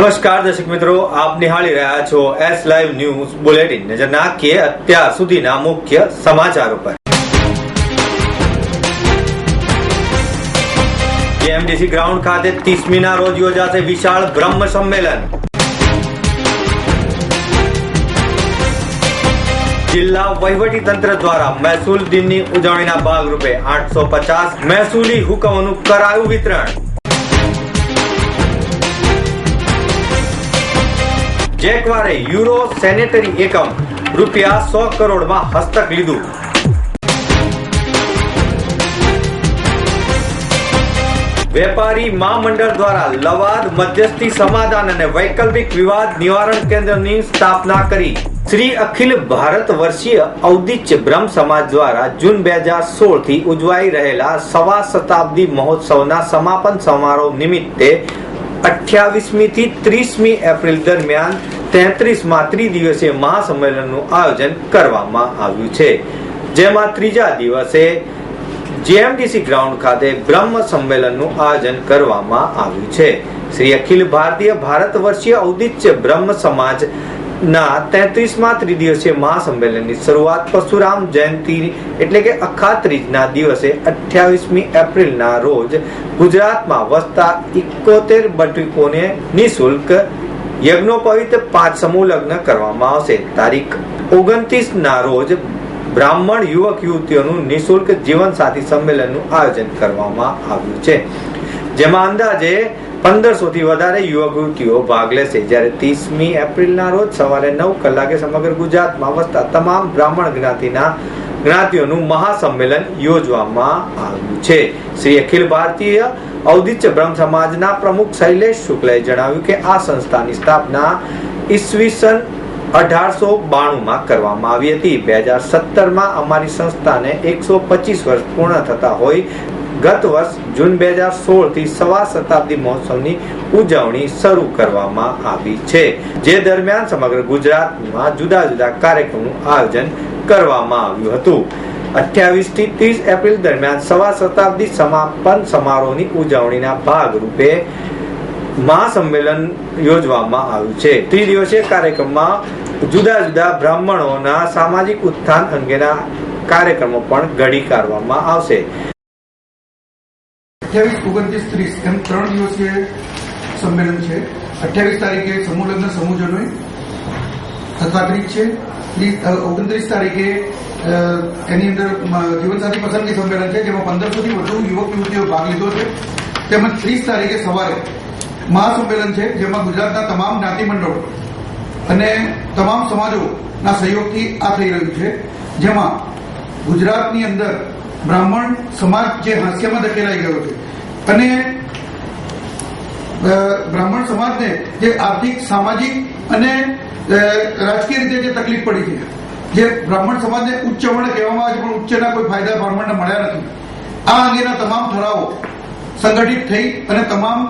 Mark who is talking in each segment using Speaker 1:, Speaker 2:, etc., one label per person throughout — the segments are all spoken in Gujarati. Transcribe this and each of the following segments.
Speaker 1: નમસ્કાર દર્શક મિત્રો, આપ નિહાળી રહ્યા છો એસ લાઈવ ન્યૂઝ બુલેટિન નજર નાખીએ અત્યાર સુધીના મુખ્ય સમાચારો પર. જીએમડીસી ગ્રાઉન્ડ ખાતે ત્રીસમી ના રોજ યોજાશે વિશાળ બ્રહ્મ સંમેલન. જિલ્લા વહીવટી તંત્ર દ્વારા મહેસૂલ દિનની ઉજવણીના ભાગરૂપે આઠસો પચાસ મહેસૂલી હુકમોનું કરાયું વિતરણ. જેકવારે યુરો સેનેટરી એકમ રૂપિયા સો કરોડમાં હસ્તક લીધું. વેપારી મહામંડળ દ્વારા લવાદ, મધ્યસ્થી સમાધાન અને વૈકલ્પિક વિવાદ નિવારણ કેન્દ્રની સ્થાપના કરી. શ્રી અખિલ ભારત વર્ષીય ઔદિત્ય બ્રહ્મ સમાજ દ્વારા જૂન બે હજાર સોળથી ઉજવાઈ રહેલા સવા શતાબ્દી મહોત્સવના સમાપન સમારોહ નિમિત્તે અઠ્યાવીસમી થી ત્રીસમી એપ્રિલ દરમિયાન તેત્રીસમાં ત્રિદિવસીય મહાસંમેલનનું આયોજન કરવામાં આવ્યું છે. જેમાં ત્રીજા દિવસે જીએમડીસી ગ્રાઉન્ડ ખાતે બ્રહ્મ સંમેલનનું આયોજન કરવામાં આવ્યું છે. શ્રી અખિલ ભારતીય ભારત વર્ષીય ઔદિત્ય બ્રહ્મ સમાજ ના, તેત્રીસમાં ત્રિદિવસીય મહાસંમેલનની શરૂઆત પરશુરામ જયંતિ એટલે કે અખાત્રીજના દિવસે અઠ્યાવીસમી એપ્રિલના રોજ ગુજરાતમાં વસતા ઇકોતેર બટુકોને નિઃશુલ્ક યજ્ઞોપવિત પાંચ સમૂહ લગ્ન કરવામાં આવશે. તારીખ ઓગણત્રીસના રોજ બ્રાહ્મણ યુવક યુવતીઓનું નિશુલ્ક જીવનસાથી સંમેલનનું આયોજન કરવામાં આવ્યું છે. જેમાં અંદાજે પંદરસો થી વધારે યુવક યુવતીઓ ભાગ લેશે. જ્યારે ત્રીસમી એપ્રિલના રોજ સવારે નવ કલાકે સમગ્ર ગુજરાતમાં વસતા તમામ બ્રાહ્મણ જ્ઞાતિના જ્ઞાતિઓનું મહાસંમેલન યોજવામાં આવ્યું છે. શ્રી અખિલ ભારતીય ઔદિત્ય બ્રહ્મ સમાજના પ્રમુખ શૈલેષ શુક્લાએ જણાવ્યું કે આ સંસ્થાની સ્થાપના ઈસવીસન અઢારસો બાણુંમાં કરવામાં આવી હતી. બે હજાર સત્તરમાં અમારી સંસ્થાને એકસો પચીસ વર્ષ પૂર્ણ થતા હોય ગત વર્ષ જૂન બે હજાર સોળથી સવા શતાબ્દી મહોત્સવની ઉજવણી શરૂ કરવામાં આવી છે. જે દરમિયાન સમગ્ર ગુજરાતમાં જુદા જુદા કાર્યક્રમનું આયોજન કરવામાં આવ્યું હતું. અઠ્યાવીસથી ત્રીસ એપ્રિલ દરમિયાન સવા શતાબ્દી સમાપન સમારોહની ઉજવણીના ભાગરૂપે મહાસંમેલન યોજવામાં આવ્યું છે. ત્રિદિવસીય કાર્યક્રમમાં જુદા જુદા બ્રાહ્મણોના સામાજિક ઉત્થાન અંગેના કાર્યક્રમો પણ ઘડી કાઢવામાં આવશે.
Speaker 2: અઠ્યાવીસ, ઓગણત્રીસ, ત્રીસ એમ ત્રણ દિવસીય સંમેલન છે. અઠ્યાવીસ તારીખે સમૂહ લગ્ન સમૂહજનો તથાત્રીજ છે. ત્રીસ- ઓગણત્રીસ તારીખે એની અંદર જીવનસાથી પસંદગી સંમેલન છે, જેમાં પંદરસો થી વધુ યુવક યુવતીઓ ભાગ લીધો છે. તેમજ ત્રીસ તારીખે સવારે મહાસંમેલન છે, જેમાં ગુજરાતના તમામ જ્ઞાતિ મંડળો અને તમામ સમાજોના સહયોગથી આ થઈ રહ્યું છે. જેમાં ગુજરાતની અંદર બ્રાહ્મણ સમાજ જે હાસ્યમાં ધકેલાઈ ગયો છે. અને બ્રાહ્મણ સમાજને જે આર્થિક, સામાજિક અને રાજકીય રીતે જે તકલીફ પડી છે, જે બ્રાહ્મણ સમાજને ઉચ્ચ વર્ણ કહેવામાં આવે છે, પણ ઉચ્ચના કોઈ ફાયદા બ્રાહ્મણને મળ્યા નથી. આ અંગેના તમામ ઠરાવો સંગઠિત થઈ અને તમામ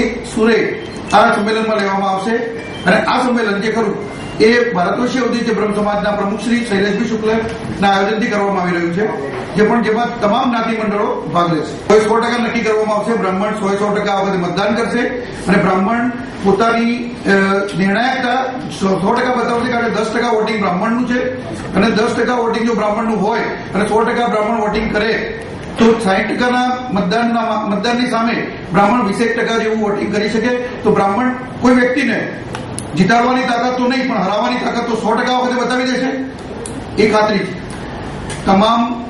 Speaker 2: એક સુરે આ સંમેલનમાં લેવામાં આવશે. અને આ સંમેલન જે ખરું એ ભારતવર્ષીય ઔદિત્ય બ્રહ્મ સમાજના પ્રમુખ શ્રી શૈલેષભાઈ શુક્લના આયોજનથી કરવામાં આવી રહ્યું છે, જે પણ જેમાં તમામ જ્ઞાતિ મંડળો ભાગ લેશે. સો સો ટકા નક્કી કરવામાં આવશે, બ્રાહ્મણ સો સો ટકા આ વખતે મતદાન કરશે અને બ્રાહ્મણ પોતાની નિર્ણાયકતા સો ટકા બતાવશે કારણ કે દસ ટકા વોટિંગ બ્રાહ્મણનું છે અને દસ ટકા વોટિંગ જો બ્રાહ્મણનું હોય અને સો ટકા બ્રાહ્મણ વોટિંગ કરે, તો સાહીઠ ટકાના મતદાનના, મતદાનની સામે બ્રાહ્મણ વીસેક ટકા જેવું વોટિંગ કરી શકે, તો બ્રાહ્મણ કોઈ વ્યક્તિને જીતાડવાની તાકાત તો નહીં, પણ હરાવવાની તાકાત તો સો ટકા વખતે બતાવી દેશે. એ ખાતરી. તમામ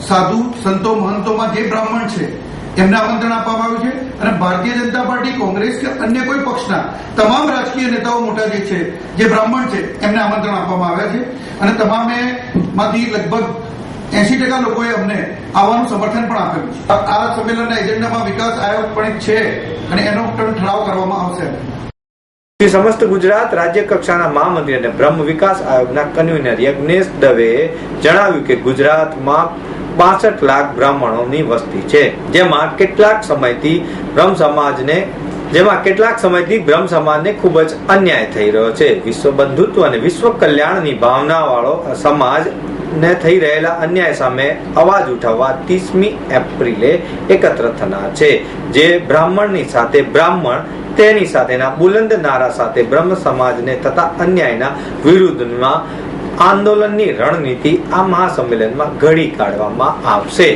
Speaker 2: સાધુ, સંતો, મહંતોમાં જે બ્રાહ્મણ છે, એમને આમંત્રણ આપવામાં આવ્યું છે અને ભારતીય જનતા પાર્ટી, કોંગ્રેસ કે અન્ય કોઈ પક્ષના તમામ રાજકીય નેતાઓ મોટા જે છે, જે બ્રાહ્મણ છે, એમને આમંત્રણ આપવામાં આવ્યા છે. અને તમામે માંથી લગભગ એસી ટકા લોકોએ અમને આવવાનું સમર્થન પણ આપેલું છે. આ- સંમેલનના એજન્ડામાં વિકાસ આયોગ પણ છે અને એનો પણ ઠરાવ કરવામાં આવશે.
Speaker 1: શ્રી સમસ્ત ગુજરાત રાજ્ય કક્ષાના મહામંત્રી અને બ્રહ્મ વિકાસ આયોગના કન્વીનર યજ્ઞેશ દવે જણાવ્યું કે ગુજરાતમાં પાસઠ લાખ બ્રાહ્મણોની વસ્તી છે, જેમાં કેટલાક સમયથી બ્રહ્મ સમાજને, જેમાં કેટલાક સમયથી બ્રહ્મ સમાજને ખૂબ જ અન્યાય થઈ રહ્યો છે. વિશ્વ બંધુત્વ અને વિશ્વ કલ્યાણની ભાવનાવાળો સમાજ ને થઈ રહેલા અન્યાય સામે અવાજ ઉઠાવવા ત્રીસમી એપ્રિલે એકત્ર થનાર છે. જે બ્રાહ્મણની સાથે બ્રાહ્મણ તેની સાથેના બુલંદ નારા સાથે બ્રહ્મ સમાજને તથા અન્યાયના વિરુદ્ધમાં આંદોલનની રણનીતિ આ મહાસંમેલનમાં ઘડી કાઢવામાં આવશે.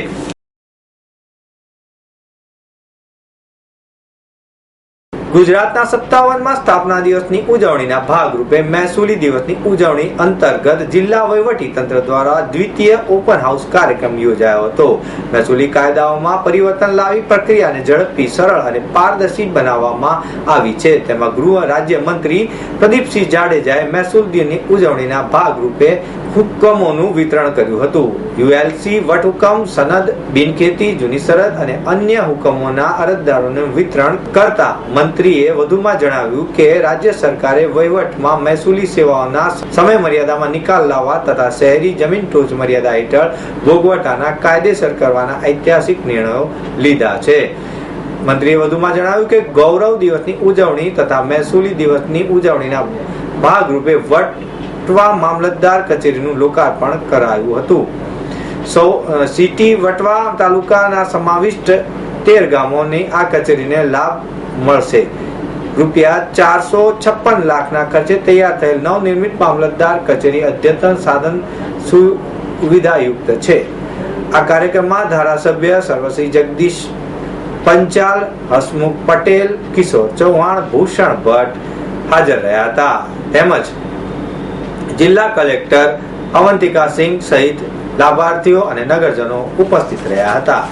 Speaker 1: ગુજરાતના સત્તાવનમાં સ્થાપના દિવસની ઉજવણીના ભાગરૂપે મહેસૂલી દિવસની ઉજવણી અંતર્ગત જિલ્લા તંત્ર દ્વારા દ્વિતીય ઓપન હાઉસ કાર્યક્રમ યોજાયો હતો. મહેસૂલી કાયદાઓમાં પરિવર્તન લાવી પ્રક્રિયાને ઝડપી સરળ અને પારદર્શી બનાવવામાં આવી છે. તેમાં ગૃહ રાજ્ય મંત્રી પ્રદીપસિંહ જાડેજાએ મહેસૂલ દિનની ઉજવણીના ભાગરૂપે હુકમોનું વિતરણ કર્યું હતું. યુએલસી વટહુકમ સનદ, બિનખેતી જૂની શરત અને અન્ય હુકમોના અરજદારોને વિતરણ કરતા મંત્રીએ વધુમાં જણાવ્યું કે રાજ્ય સરકારે વહીવટમાં મહેસૂલી સેવાઓના સમય મર્યાદામાં નિકાલ લાવવા તથા શહેરી જમીન ટોચ મર્યાદા હેઠળ ભોગવટાના કાયદેસર કરવાના ઐતિહાસિક નિર્ણયો લીધા છે. મંત્રીએ વધુમાં જણાવ્યું કે ગૌરવ દિવસની ઉજવણી તથા મહેસૂલી દિવસની ઉજવણીના ભાગરૂપે વટવા મામલતદાર કચેરીનું લોકાર્પણ કરાયું હતું. સૌ સિટી વટવા તાલુકાના સમાવિષ્ટ તેર ગામોની આ કચેરીને લાભ મળશે. રૂપિયા ચારસો છપ્પન લાખના ખર્ચે તૈયાર થયેલ નવનિર્મિત મામલતદાર કચેરી અદ્યતન સાધન સુવિધાયુક્ત છે. આ કાર્યક્રમમાં ધારાસભ્ય સર્વશ્રી જગદીશ પંચાલ, હસમુખ પટેલ, કિશોર ચૌહાણ, ભૂષણ ભટ્ટ હાજર રહ્યા હતા. તેમજ જિલ્લા કલેક્ટર અવંતિકા સિંહ સહિત લાભાર્થીઓ અને નગરજનો ઉપસ્થિત રહ્યા હતા.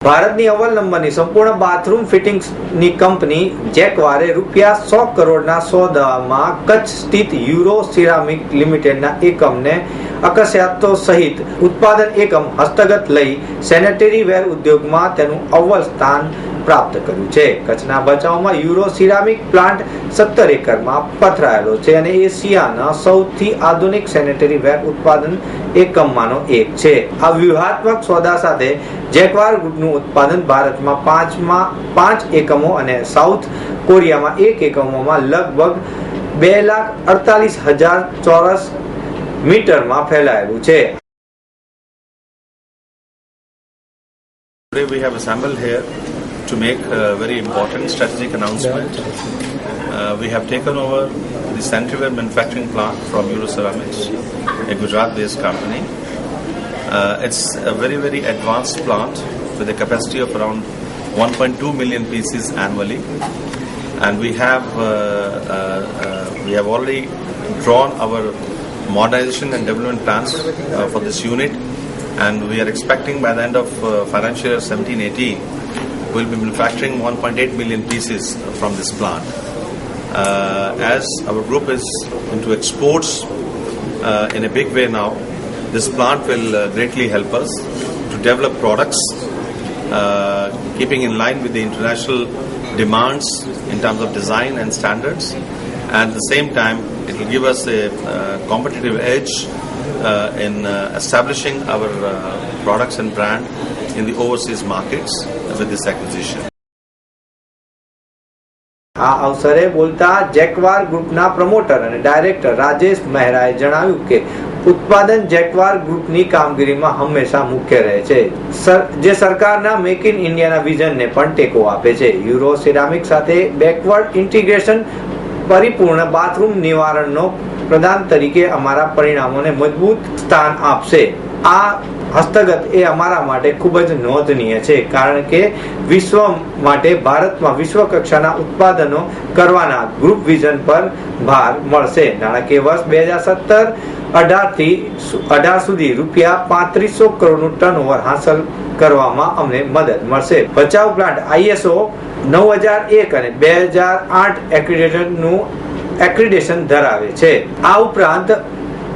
Speaker 1: ભારતની અવ્વલ નંબરની સંપૂર્ણ બાથરૂમ ફિટિંગ્સની કંપની જેકવારે રૂપિયા સો કરોડના સોદામાં કચ્છ સ્થિત યુરો સિરામિક લિમિટેડના એકમને અકસ્યાતો સહિત ઉત્પાદન એકમ હસ્તગત લઈ સેનેટરી વેર ઉદ્યોગમાં તેનું અવ્વલ સ્થાન પ્રાપ્ત કર્યું છે. કચ્છના બચાવમાં યુરો સિરામિક પ્લાન્ટ સત્તર એકરમાં પથરાયેલો છે અને એશિયાના સૌથી આધુનિક સેનેટરી વેર ઉત્પાદન એકમમાંનો એક છે આ વ્યૂહાત્મક સોદા સાથે જેકવાર ગ્રુપનું ઉત્પાદન ભારતમાં પાંચમાં પાંચ એકમો અને સાઉથ કોરિયામાં એક એકમોમાં લગભગ બે લાખ અડતાલીસ હજાર ચોરસ મીટરમાં ફેલાયેલું છે
Speaker 3: Today we have assembled here to make a very important strategic announcement. Uh, we have taken over the Centriware manufacturing plant from Euroceramics, a Gujarat-based company. Uh, it's a very, very advanced plant with a capacity of around 1.2 million pieces annually. And we have, uh, uh, uh, we have already drawn our modernization and development plans uh, for this unit and we are expecting by the end of financial year 17-18 we'll be manufacturing 1.8 million pieces from this plant. Uh, as our group is into exports uh, in a big way now, this plant will uh, greatly help us to develop products uh, keeping in line with the international demands in terms of design and standards. And at the same time, it will give us a uh, competitive edge uh, in establishing our products and brand in the overseas markets with this acquisition.
Speaker 1: આ અવસરે બોલતા જેકવાર ગ્રુપના પ્રમોટર અને ડાયરેક્ટર રાજેશ મહેરાએ જણાવ્યું કે ઉત્પાદન જેકવાર ગ્રુપની કામગીરીમાં હંમેશા મુખ્ય રહે છે. જે સરકારના મેક ઇન ઇન્ડિયાના વિઝનને પણ ટેકો આપે છે. યુરો સિરામિક સાથે બેકવર્ડ ઇન્ટિગ્રેશન પરિપૂર્ણ બાથરૂમ નિવારણનો પ્રદાન તરીકે અમારા પરિણામોને મજબૂત સ્થાન આપશે. આ હસ્તગત એ અમારા માટે ખૂબ જ નોંધનીય છે, કારણ કે વિશ્વ માટે ભારતમાં વિશ્વ કક્ષાના ઉત્પાદનો કરવાના ગ્રુપ વિઝન પર ભાર મળશે. નાણાકીય વર્ષ બે હજાર સત્તર, અઢારથી અઢાર સુધી રૂપિયા પાંત્રીસો કરોડનું ટર્નઓવર હાંસલ કરવામાં અમને મદદ મળશે. બચાવ પ્લાન્ટ આઈએસઓ નવ હજાર એક અને બે હજાર આઠ એક્રિડેશનનું એક્રિડેશન ધરાવે છે. આ ઉપરાંત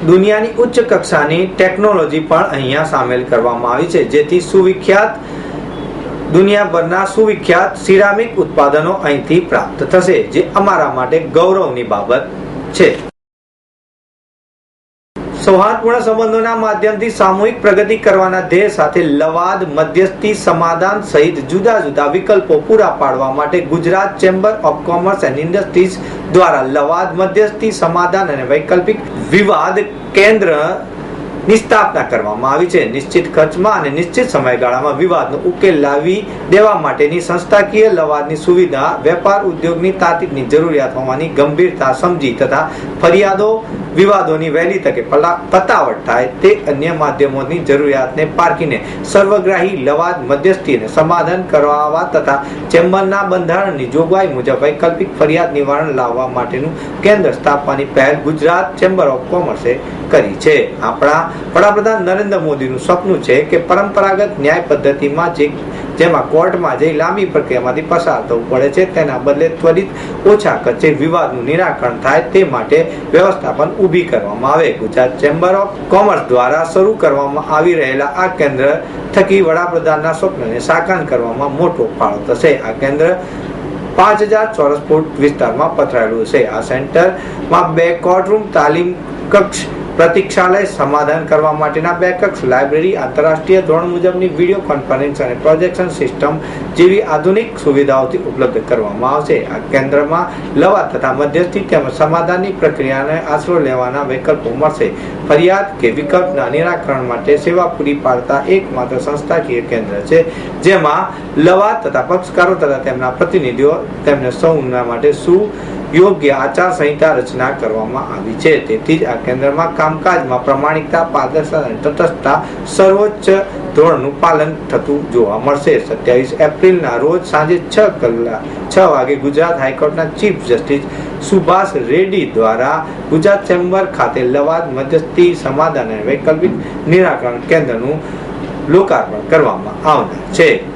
Speaker 1: દુનિયાની ઉચ્ચ કક્ષાની ટેકનોલોજી પણ અહીંયા સામેલ કરવામાં આવી છે, જેથી સુવિખ્યાત, દુનિયાભરના સુવિખ્યાત સિરામિક ઉત્પાદનો અહીંથી પ્રાપ્ત થશે, જે અમારા માટે ગૌરવની બાબત છે. સૌહાર્દપૂર્ણ સંબંધોના માધ્યમથી સામૂહિક પ્રગતિ કરવાના ધ્યેય સાથે લવાદ, મધ્યસ્થી, સમાધાન સહિત જુદા જુદા વિકલ્પો પૂરા પાડવા માટે Gujarat chamber of commerce and industries દ્વારા લવાદ, મધ્યસ્થી, સમાધાન અને વૈકલ્પિક વિવાદ કેન્દ્ર ની સ્થાપના કરવામાં આવી છે. નિશ્ચિત ખર્ચમાં અને નિશ્ચિત સમયગાળામાં વિવાદનો ઉકેલ લાવી દેવા માટેની સંસ્થાકીય લવાદની સુવિધા, વેપાર ઉદ્યોગની તાકીદની જરૂરિયાત હોવાની ગંભીરતા સમજી તથા ફરિયાદો, વિવાદોની વહેલી તકે પતાવટ થાય તે અન્ય માધ્યમોની જરૂરિયાતને પારખીને સર્વગ્રાહી લવાદ મધ્યસ્થીને સમાધાન કરવા તથા ચેમ્બરના બંધારણની જોગવાઈ મુજબ વૈકલ્પિક ફરિયાદ નિવારણ લાવવા માટેનું કેન્દ્ર સ્થાપવાની પહેલ ગુજરાત ચેમ્બર ઓફ કોમર્સે કરી છે. આપણા વડાપ્રધાન નરેન્દ્ર મોદીનું સપનું છે કે પરંપરાગત ન્યાય પદ્ધતિમાં જે જેમાં કોર્ટમાં જઈ લાંબી પ્રક્રિયામાંથી પસાર થવું પડે છે, તેના બદલે ત્વરિત ઓછા ખર્ચે વિવાદનું નિરાકરણ થાય તે માટે વ્યવસ્થાપન ઊભી કરવામાં આવે. ગુજરાત ચેમ્બર ઓફ કોમર્સ દ્વારા શરૂ કરવામાં આવી રહેલા આ કેન્દ્ર થકી વડાપ્રધાનના સ્વપ્નને સાકાર કરવામાં મોટો ફાળો થશે. આ કેન્દ્ર પાંચ હજાર ચોરસ ફૂટ વિસ્તારમાં પથરાયેલું છે. આ સેન્ટરમાં બે કોર્ટરૂમ, તાલીમ કક્ષ પ્રતીક્ષાલય સમાધાન કરવા માટેના બેકક્ષ લાઇબ્રેરી, આંતરરાષ્ટ્રીય ધોરણ મુજબની વીડિયો કોન્ફરન્સ અને પ્રોજેક્શન સિસ્ટમ જેવી આધુનિક સુવિધાઓથી ઉપલબ્ધ કરવામાં આવશે. આ કેન્દ્રમાં લવા તથા મધ્યસ્થી તેમજ સમાધાનની પ્રક્રિયાને આશરો લેવાના વિકલ્પો મળશે. ફરિયાદ કે વિકલ્પના નિરાકરણ માટે સેવા પૂરી પાડતા એકમાત્ર સંસ્થાકીય કેન્દ્ર છે, જેમાં લવા તથા પક્ષકારો તથા તેમના પ્રતિનિધિઓ તેમને સૌના માટે શું યોગ્ય આચાર સંહિતા રચના કરવામાં આવી છે. તેથી જ આ કેન્દ્રમાં કામકાજમાં પ્રમાણિકતા પારદર્શકતા અને તટસ્થતા સર્વોચ્ચ ધોરણનું પાલન થતું જોવા મળશે. સત્યાવીસ એપ્રિલના રોજ સાંજે છ કલાક, છ વાગે ગુજરાત હાઈકોર્ટના ચીફ જસ્ટિસ સુભાષ રેડ્ડી દ્વારા ગુજરાત ચેમ્બર ખાતે લવાદ, મધ્યસ્થી, સમાધાન અને વૈકલ્પિક નિરાકરણ કેન્દ્રનું લોકાર્પણ કરવામાં આવનાર છે.